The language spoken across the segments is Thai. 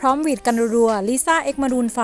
พร้อมวีดกันรัวลิซ่าเอ็กมารูนไฟ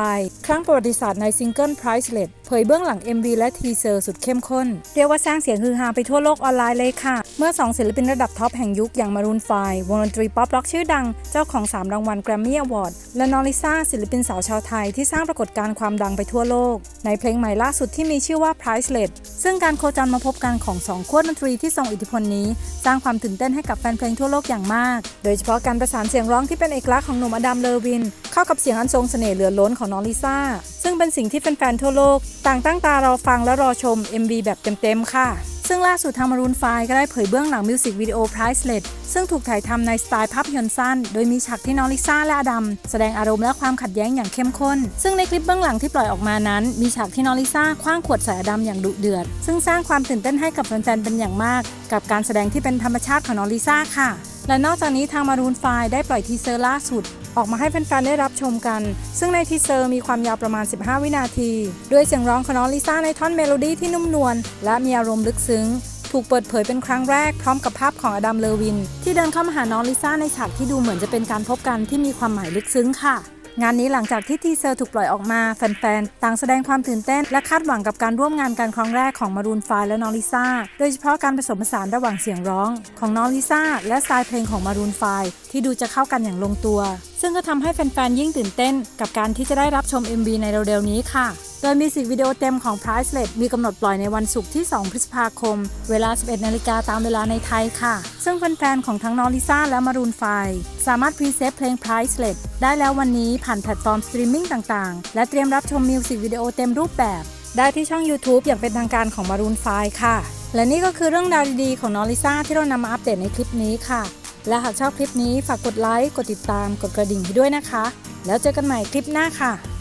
ครั้งประวัติศาสตร์ในซิงเกิลไพรส์เลดเผยเบื้องหลัง MV และทีเซอร์สุดเข้มข้น เรียกว่าสร้างเสียงฮือฮาไปทั่วโลกออนไลน์เลยค่ะเมื่อ 2 ศิลปินระดับท็อปแห่งยุคอย่างมารูนไฟวงดนตรีป๊อปร็อกชื่อดัง เจ้าของ 3 รางวัลแกรมมี่อวอร์ด และนอริซาศิลปินสาวชาวไทยที่สร้างปรากฏการณ์ความดังไปทั่วโลก ในเพลงใหม่ล่าสุดที่มีชื่อว่า Priceless ซึ่งการโคจรมาพบกันของสองขั้วดนตรีที่ทรงอิทธิพลนี้ สร้างความตื่นเต้นให้กับแฟนเพลงทั่วโลกอย่างมาก โดยเฉพาะการประสานเสียงร้องที่เป็นเอกลักษณ์ของหนุ่มอดัมเลอวิน เข้ากับเสียงอันทรงเสน่ห์เหลือล้นของน้องลิซ่าซึ่งเป็นสิ่งที่แฟนๆทั่วโลก ต่างตั้งตารอฟังและรอชม MV แบบเต็มๆค่ะ ซึ่งล่าสุดทางมารูนไฟก็ได้เผยเบื้องหลังมิวสิกวิดีโอ Priceless ซึ่งถูกถ่ายทำในสไตล์ภาพยนตร์สั้น โดยมีฉากที่น้องลิซ่าและอดัม แสดงอารมณ์และความขัดแย้งอย่างเข้มข้น ซึ่งในคลิปเบื้องหลังที่ปล่อยออกมานั้น มีฉากที่น้องลิซ่าคว้างขวดใส่อดัมอย่างดุเดือด ซึ่งสร้างความตื่นเต้นให้กับแฟนๆเป็นอย่างมาก กับการแสดงที่เป็นธรรมชาติของน้องลิซ่าค่ะและนอกจากนี้ทางมารูนไฟได้ปล่อยทีเซอร์ล่าสุด ออกมาให้แฟนๆได้รับชมกัน ซึ่งในทีเซอร์มีความยาวประมาณ 15 วินาที ด้วยเสียงร้องของน้องลิซ่าในท่อนเมโลดี้ที่นุ่มนวลและมีอารมณ์ลึกซึ้ง ถูกเปิดเผยเป็นครั้งแรกพร้อมกับภาพของอดัมเลอวิน ที่เดินเข้ามาหาน้องลิซ่าในฉากที่ดูเหมือนจะเป็นการพบกันที่มีความหมายลึกซึ้งค่ะ งานนี้หลังจากที่ทีเซอร์ถูกปล่อยออกมา แฟนๆ ต่างแสดงความตื่นเต้น และคาดหวังกับการร่วมงานกันครั้งแรกของมารูนไฟและน้องลิซ่า โดยเฉพาะการผสมผสานระหว่างเสียงร้อง ของน้องลิซ่าและสไตล์เพลงของมารูนไฟที่ดูจะเข้ากันอย่างลงตัว ซึ่งก็ทำให้แฟนๆ ยิ่งตื่นเต้น กับการที่จะได้รับชม MV ในเร็วๆนี้ค่ะ ดยมิวสิกวิดีโอเต็มของ Priceless มีกำหนดปล่อยในวันศุกร์ที่ 2 พฤษภาคม เวลา 11 นาฬิกาตามเวลาในไทยค่ะ ซึ่งแฟนๆ ของทั้งน้องลิซ่าและมารูนไฟ สามารถพรีเซฟเพลง Priceless ได้แล้ววันนี้ผ่านแพลตฟอร์มสตรีมมิ่งต่างๆ และเตรียมรับชมมิวสิกวิดีโอเต็มรูปแบบ ได้ที่ช่อง YouTube อย่างเป็นทางการของมารูนไฟค่ะ และนี่ก็คือเรื่องราวดีๆของน้องลิซ่าที่เรานำมาอัปเดตในคลิปนี้ค่ะ และหากชอบคลิปนี้ฝากกดไลค์กดติดตามกดกระดิ่งให้ด้วยนะคะ แล้วเจอกันใหม่คลิปหน้าค่ะ